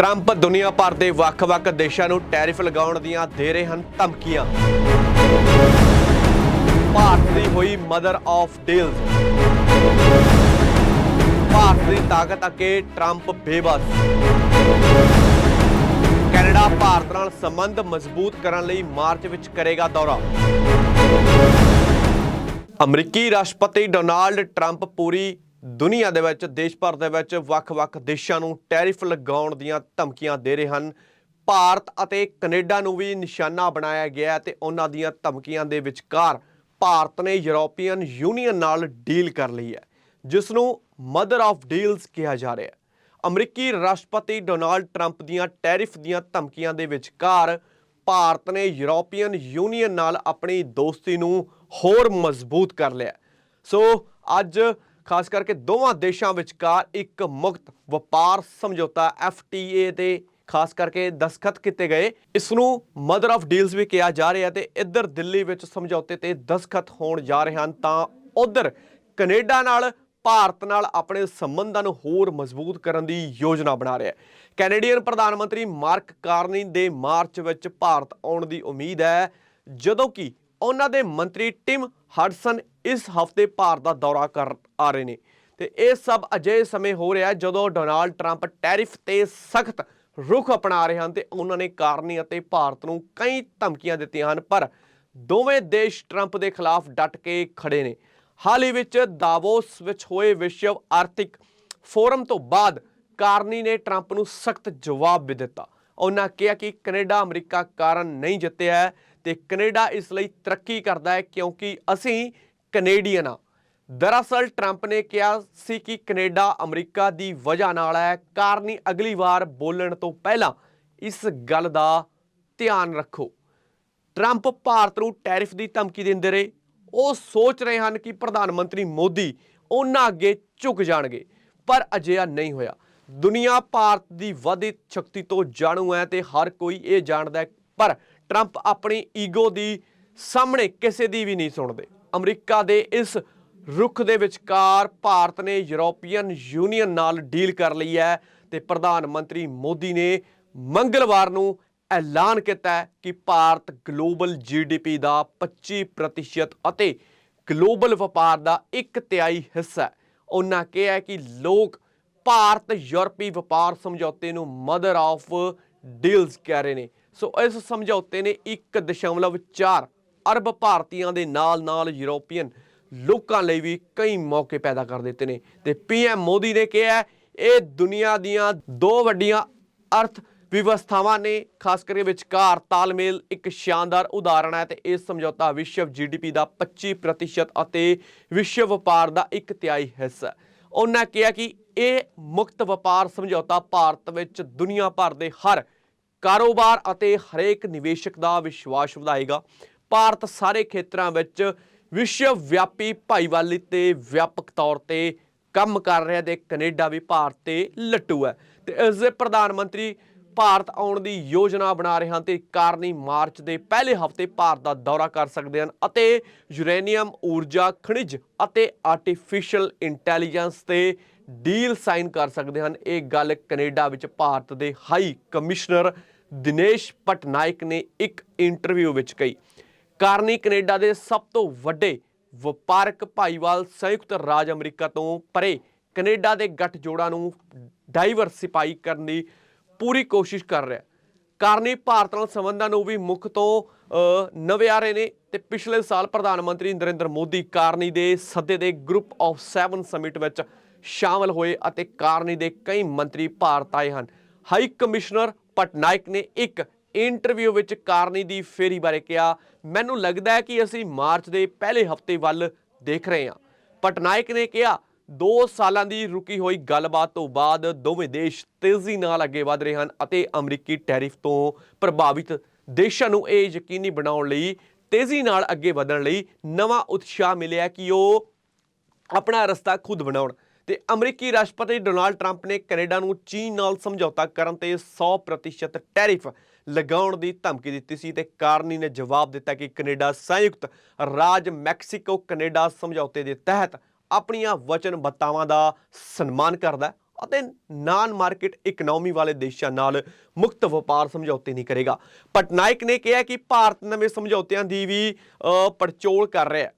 Trump ਦੁਨੀਆ ਭਰ ਦੇ ਵੱਖ-ਵੱਖ ਦੇਸ਼ਾਂ ਨੂੰ ਟੈਰਿਫ ਲਗਾਉਣ ਦੀਆਂ ਦੇ ਰਹੇ ਹਨ ਧਮਕੀਆਂ। ਭਾਰਤ ਦੀ ਹੋਈ ਮਦਰ ਆਫ ਡੀਲਸ ਭਾਰਤ ਦੀ ਤਾਕਤ ਅੱਗੇ ਟਰੰਪ ਬੇਬਸ। ਕੈਨੇਡਾ ਭਾਰਤ ਨਾਲ ਸੰਬੰਧ ਮਜ਼ਬੂਤ ਕਰਨ ਲਈ ਮਾਰਚ ਵਿੱਚ ਕਰੇਗਾ ਦੌਰਾ। ਅਮਰੀਕੀ ਰਾਸ਼ਟਰਪਤੀ ਡੋਨਾਲਡ ਟਰੰਪ ਪੂਰੀ ਦੁਨੀਆ ਦੇ ਵਿੱਚ, ਦੇਸ਼ ਭਰ ਦੇ ਵਿੱਚ ਵੱਖ-ਵੱਖ ਦੇਸ਼ਾਂ ਨੂੰ ਟੈਰਿਫ ਲਗਾਉਣ ਦੀਆਂ ਧਮਕੀਆਂ ਦੇ ਰਹੇ ਹਨ। ਭਾਰਤ ਅਤੇ ਕੈਨੇਡਾ ਨੂੰ ਵੀ ਨਿਸ਼ਾਨਾ ਬਣਾਇਆ ਗਿਆ ਹੈ ਤੇ ਉਹਨਾਂ ਦੀਆਂ ਧਮਕੀਆਂ ਦੇ ਵਿਚਕਾਰ ਭਾਰਤ ਨੇ ਯੂਰੋਪੀਅਨ ਯੂਨੀਅਨ ਨਾਲ ਡੀਲ ਕਰ ਲਈ ਹੈ, ਜਿਸ ਨੂੰ ਮਦਰ ਆਫ ਡੀਲਸ ਕਿਹਾ ਜਾ ਰਿਹਾ ਹੈ। ਅਮਰੀਕੀ ਰਾਸ਼ਟਰਪਤੀ ਡੋਨਾਲਡ ਟਰੰਪ ਦੀਆਂ ਟੈਰਿਫ ਦੀਆਂ ਧਮਕੀਆਂ ਦੇ ਵਿਚਕਾਰ ਭਾਰਤ ਨੇ ਯੂਰੋਪੀਅਨ ਯੂਨੀਅਨ ਨਾਲ ਆਪਣੀ ਦੋਸਤੀ ਨੂੰ ਹੋਰ ਮਜ਼ਬੂਤ ਕਰ ਲਿਆ ਸੋ ਅੱਜ ਖਾਸ ਕਰਕੇ ਦੋਵਾਂ ਦੇਸ਼ਾਂ ਵਿਚਕਾਰ ਇੱਕ ਮੁਕਤ ਵਪਾਰ ਸਮਝੌਤਾ FTA ਤੇ ਖਾਸ ਕਰਕੇ ਦਸਖਤ ਕੀਤੇ ਗਏ। ਇਸ ਨੂੰ ਮਦਰ ਆਫ ਡੀਲਸ ਵੀ ਕਿਹਾ ਜਾ ਰਿਹਾ ਤੇ ਇੱਧਰ ਦਿੱਲੀ ਵਿੱਚ ਸਮਝੌਤੇ ਤੇ ਦਸਖਤ ਹੋਣ ਜਾ ਰਹੇ ਹਨ ਤਾਂ ਉਧਰ ਕੈਨੇਡਾ ਨਾਲ ਭਾਰਤ ਨਾਲ ਆਪਣੇ ਸੰਬੰਧਾਂ ਨੂੰ ਹੋਰ ਮਜ਼ਬੂਤ ਕਰਨ ਦੀ ਯੋਜਨਾ ਬਣਾ ਰਿਹਾ ਹੈ। ਕੈਨੇਡੀਅਨ ਪ੍ਰਧਾਨ ਮੰਤਰੀ ਮਾਰਕ ਕਾਰਨੀ ਦੇ ਮਾਰਚ ਵਿੱਚ ਭਾਰਤ ਆਉਣ ਦੀ ਉਮੀਦ ਹੈ, ਜਦੋਂ ਕਿ ਉਹਨਾਂ ਦੇ ਮੰਤਰੀ ਟਿਮ ਹਡਸਨ ਇਸ ਹਫ਼ਤੇ ਭਾਰਤ ਦਾ ਦੌਰਾ ਕਰ ਆ ਰਹੇ ਨੇ। ਤੇ ਇਹ ਸਭ ਅਜੇ ਸਮੇਂ ਹੋ ਰਿਹਾ ਜਦੋਂ ਡੋਨਾਲਡ ਟਰੰਪ ਟੈਰਿਫ ਤੇ ਸਖਤ ਰੁਖ ਅਪਣਾ ਰਹੇ ਹਨ ਤੇ ਉਹਨਾਂ ਨੇ ਕਾਰਨੀ ਅਤੇ ਭਾਰਤ ਨੂੰ ਕਈ ਧਮਕੀਆਂ ਦਿੱਤੀਆਂ ਹਨ, ਪਰ ਦੋਵੇਂ ਦੇਸ਼ ਟਰੰਪ ਦੇ ਖਿਲਾਫ ਡਟ ਕੇ ਖੜੇ ਨੇ। ਹਾਲ ਹੀ ਵਿੱਚ ਦਾਵੋਸ ਵਿੱਚ ਹੋਏ ਵਿਸ਼ਵ ਆਰਥਿਕ ਫੋਰਮ ਤੋਂ ਬਾਅਦ ਕਾਰਨੀ ਨੇ ਟਰੰਪ ਨੂੰ ਸਖਤ ਜਵਾਬ ਵੀ ਦਿੱਤਾ। ਉਹਨਾਂ ਕਿਹਾ ਕਿ ਕੈਨੇਡਾ ਅਮਰੀਕਾ ਕਾਰਨ ਨਹੀਂ ਜਿੱਤਿਆ ਹੈ ਤੇ ਕੈਨੇਡਾ ਇਸ ਲਈ ਤਰੱਕੀ ਕਰਦਾ ਹੈ ਕਿਉਂਕਿ ਅਸੀਂ ਕੈਨੇਡੀਅਨ ਆ। ਦਰਅਸਲ ਟਰੰਪ ਨੇ ਕਿਹਾ ਸੀ ਕਿ ਕੈਨੇਡਾ ਅਮਰੀਕਾ ਦੀ ਵਜ੍ਹਾ ਨਾਲ ਹੈ, ਕਾਰਨੀ ਅਗਲੀ ਵਾਰ ਬੋਲਣ ਤੋਂ ਪਹਿਲਾਂ ਇਸ ਗੱਲ ਦਾ ਧਿਆਨ ਰੱਖੋ। ਟਰੰਪ ਭਾਰਤ ਨੂੰ ਟੈਰਿਫ ਦੀ ਧਮਕੀ ਦਿੰਦੇ ਰਹੇ। ਉਹ ਸੋਚ ਰਹੇ ਹਨ ਕਿ ਪ੍ਰਧਾਨ ਮੰਤਰੀ ਮੋਦੀ ਉਹਨਾਂ ਅੱਗੇ ਝੁਕ ਜਾਣਗੇ, ਪਰ ਅਜਿਹਾ ਨਹੀਂ ਹੋਇਆ। ਦੁਨੀਆ ਭਾਰਤ ਦੀ ਵਧੀ ਸ਼ਕਤੀ ਤੋਂ ਜਾਣੂ ਹੈ ਤੇ ਹਰ ਕੋਈ ਇਹ ਜਾਣਦਾ ਹੈ, ਪਰ ਟਰੰਪ ਆਪਣੀ ਈਗੋ ਦੀ ਸਾਹਮਣੇ ਕਿਸੇ ਦੀ ਵੀ ਨਹੀਂ ਸੁਣਦੇ। ਅਮਰੀਕਾ ਦੇ ਇਸ ਰੁਖ ਦੇ ਵਿਚਕਾਰ ਭਾਰਤ ਨੇ ਯੂਰੋਪੀਅਨ ਯੂਨੀਅਨ ਨਾਲ ਡੀਲ ਕਰ ਲਈ ਹੈ ਤੇ ਪ੍ਰਧਾਨ ਮੰਤਰੀ ਮੋਦੀ ਨੇ ਮੰਗਲਵਾਰ ਨੂੰ ਐਲਾਨ ਕੀਤਾ ਹੈ ਕਿ ਭਾਰਤ ਗਲੋਬਲ ਜੀਡੀਪੀ ਦਾ 25% ਅਤੇ ਗਲੋਬਲ ਵਪਾਰ ਦਾ ਇੱਕ ਤਿਹਾਈ ਹਿੱਸਾ ਉਹਨਾਂ ਕਿਹਾ ਕਿ ਲੋਕ ਭਾਰਤ ਯੂਰਪੀ ਵਪਾਰ ਸਮਝੌਤੇ ਨੂੰ ਮਦਰ ਆਫ ਡੀਲਸ ਕਹਿ ਰਹੇ ਨੇ। ਸੋ ਇਸ ਸਮਝੌਤੇ ਨੇ 1.4 ਅਰਬ ਭਾਰਤੀਆਂ ਦੇ ਨਾਲ-ਨਾਲ ਯੂਰੋਪੀਅਨ ਲੋਕਾਂ ਲਈ ਵੀ ਕਈ ਮੌਕੇ ਪੈਦਾ ਕਰ ਦਿੱਤੇ ਨੇ। ਤੇ ਪੀਐਮ ਮੋਦੀ ਨੇ ਕਿਹਾ ਇਹ ਦੁਨੀਆ ਦੀਆਂ ਦੋ ਵੱਡੀਆਂ ਅਰਥ ਵਿਵਸਥਾਵਾਂ ਨੇ, ਖਾਸ ਕਰਕੇ ਵਿਚਕਾਰ ਤਾਲਮੇਲ ਇੱਕ ਸ਼ਾਨਦਾਰ ਉਦਾਹਰਣ ਹੈ ਤੇ ਇਹ ਸਮਝੌਤਾ ਵਿਸ਼ਵ ਜੀਡੀਪੀ ਦਾ 25% ਅਤੇ ਵਿਸ਼ਵ ਵਪਾਰ ਦਾ ਇੱਕ ਤਿਹਾਈ ਹਿੱਸਾ ਉਹਨਾਂ ਕਿਹਾ ਕਿ ਇਹ ਮੁਕਤ ਵਪਾਰ ਸਮਝੌਤਾ ਭਾਰਤ ਵਿੱਚ ਦੁਨੀਆ ਭਰ ਦੇ ਹਰ ਕਾਰੋਬਾਰ ਅਤੇ ਹਰੇਕ ਨਿਵੇਸ਼ਕ ਦਾ ਵਿਸ਼ਵਾਸ ਵਧਾਏਗਾ। ਭਾਰਤ ਸਾਰੇ ਖੇਤਰਾਂ ਵਿੱਚ ਵਿਸ਼ਵ ਵਿਆਪੀ ਭਾਈਵਾਲੀ ਤੇ ਵਿਆਪਕ ਤੌਰ ਤੇ ਕੰਮ ਕਰ ਰਿਹਾ ਤੇ ਕੈਨੇਡਾ ਵੀ ਭਾਰਤ ਤੇ ਲੱਟੂ ਹੈ। ਤੇ ਇਸ ਦੇ ਪ੍ਰਧਾਨ ਮੰਤਰੀ ਭਾਰਤ ਆਉਣ ਦੀ ਯੋਜਨਾ ਬਣਾ ਰਹੇ ਹਨ ਤੇ ਕਾਰਨੀ ਮਾਰਚ ਦੇ ਪਹਿਲੇ ਹਫ਼ਤੇ ਭਾਰਤ ਦਾ ਦੌਰਾ ਕਰ ਸਕਦੇ ਹਨ ਅਤੇ ਯੂਰੇਨੀਅਮ ਊਰਜਾ, ਖਣਿਜ ਅਤੇ ਆਰਟੀਫੀਸ਼ੀਅਲ ਇੰਟੈਲੀਜੈਂਸ ਤੇ ਡੀਲ ਸਾਈਨ ਕਰ ਸਕਦੇ ਹਨ। ਇਹ ਗੱਲ ਕੈਨੇਡਾ ਵਿੱਚ ਭਾਰਤ ਦੇ ਹਾਈ ਕਮਿਸ਼ਨਰ ਦਿਨੇਸ਼ ਪਟਨਾਇਕ ਨੇ ਇੱਕ ਇੰਟਰਵਿਊ ਵਿੱਚ ਕਹੀ। ਕਾਰਨੀ ਕੈਨੇਡਾ ਦੇ ਸਭ ਤੋਂ ਵੱਡੇ ਵਪਾਰਕ ਭਾਈਵਾਲ ਸੰਯੁਕਤ ਰਾਜ ਅਮਰੀਕਾ ਤੋਂ ਪਰੇ ਕੈਨੇਡਾ ਦੇ ਗੱਠਜੋੜਾਂ ਨੂੰ ਡਾਈਵਰਸਿਫਾਈ ਕਰਨ ਦੀ ਪੂਰੀ ਕੋਸ਼ਿਸ਼ ਕਰ ਰਿਹਾ। ਕਾਰਨੀ ਭਾਰਤ ਨਾਲ ਸੰਬੰਧਾਂ ਨੂੰ ਵੀ ਮੁੱਖ ਤੋਂ ਨਵਿਆਰੇ ਨੇ ਤੇ ਪਿਛਲੇ ਸਾਲ ਪ੍ਰਧਾਨ ਮੰਤਰੀ ਨਰਿੰਦਰ ਮੋਦੀ ਕਾਰਨੀ ਦੇ ਸੱਦੇ ਦੇ ਗਰੁੱਪ ਆਫ 7 ਸਮਿਟ ਵਿੱਚ ਸ਼ਾਮਲ ਹੋਏ ਅਤੇ ਕਾਰਨੀ ਦੇ ਕਈ ਮੰਤਰੀ ਭਾਰਤ ਆਏ ਹਨ। ਹਾਈ ਕਮਿਸ਼ਨਰ ਪਟਨਾਇਕ ਨੇ ਇੱਕ ਇੰਟਰਵਿਊ ਵਿੱਚ ਕਾਰਨੀ ਦੀ ਫੇਰੀ ਬਾਰੇ ਕਿਹਾ, ਮੈਨੂੰ ਲੱਗਦਾ ਹੈ ਕਿ ਅਸੀਂ ਮਾਰਚ ਦੇ ਪਹਿਲੇ ਹਫ਼ਤੇ ਵੱਲ ਦੇਖ ਰਹੇ ਹਾਂ। ਪਟਨਾਇਕ ਨੇ ਕਿਹਾ 2 ਸਾਲਾਂ ਦੀ ਰੁਕੀ ਹੋਈ ਗੱਲਬਾਤ ਤੋਂ ਬਾਅਦ ਦੋਵੇਂ ਦੇਸ਼ ਤੇਜ਼ੀ ਨਾਲ ਅੱਗੇ ਵਧ ਰਹੇ ਹਨ ਅਤੇ ਅਮਰੀਕੀ ਟੈਰਿਫ ਤੋਂ ਪ੍ਰਭਾਵਿਤ ਦੇਸ਼ਾਂ ਨੂੰ ਇਹ ਯਕੀਨੀ ਬਣਾਉਣ ਲਈ ਤੇਜ਼ੀ ਨਾਲ ਅੱਗੇ ਵਧਣ ਲਈ ਨਵਾਂ ਉਤਸ਼ਾਹ ਮਿਲਿਆ ਕਿ ਉਹ ਆਪਣਾ ਰਸਤਾ ਖੁਦ ਬਣਾਉਣ। ਤੇ ਅਮਰੀਕੀ ਰਾਸ਼ਟਰਪਤੀ ਡੋਨਾਲਡ ਟਰੰਪ ਨੇ ਕੈਨੇਡਾ ਨੂੰ ਚੀਨ ਨਾਲ ਸਮਝੌਤਾ ਕਰਨ ਤੇ 100% ਟੈਰਿਫ ਲਗਾਉਣ ਦੀ ਧਮਕੀ ਦਿੱਤੀ ਸੀ ਤੇ ਕਾਰਨੀ ਨੇ ਜਵਾਬ ਦਿੱਤਾ ਕਿ ਕੈਨੇਡਾ ਸੰਯੁਕਤ ਰਾਜ ਮੈਕਸੀਕੋ ਕੈਨੇਡਾ ਸਮਝੌਤੇ ਦੇ ਤਹਿਤ ਆਪਣੀਆਂ ਵਚਨਬੱਤਾਵਾਂ ਦਾ ਸਨਮਾਨ ਕਰਦਾ ਅਤੇ ਨਾਨ ਮਾਰਕੀਟ ਇਕਨੋਮੀ ਵਾਲੇ ਦੇਸ਼ਾਂ ਨਾਲ ਮੁਕਤ ਵਪਾਰ ਸਮਝੌਤੇ ਨਹੀਂ ਕਰੇਗਾ। ਪਟਨਾਇਕ ਨੇ ਕਿਹਾ ਕਿ ਭਾਰਤ ਨਵੇਂ ਸਮਝੌਤਿਆਂ ਦੀ ਵੀ ਪੜਚੋਲ ਕਰ ਰਿਹਾ ਹੈ।